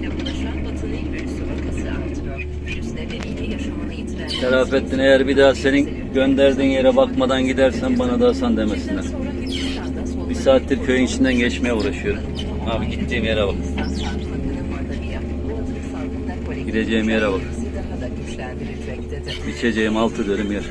yoluyla bulaşan Batı Nil virüsü vakası artıyor. Virüs nedeniyle yaşamını. Şerafettin eğer bir daha senin gönderdiğin yere bakmadan gidersen bana da Hasan demesinler. Bir saattir köyün içinden geçmeye uğraşıyorum. Abi gittiğim yere bak. Gideceğim yere bak. İçeceğim altı dönüm yer.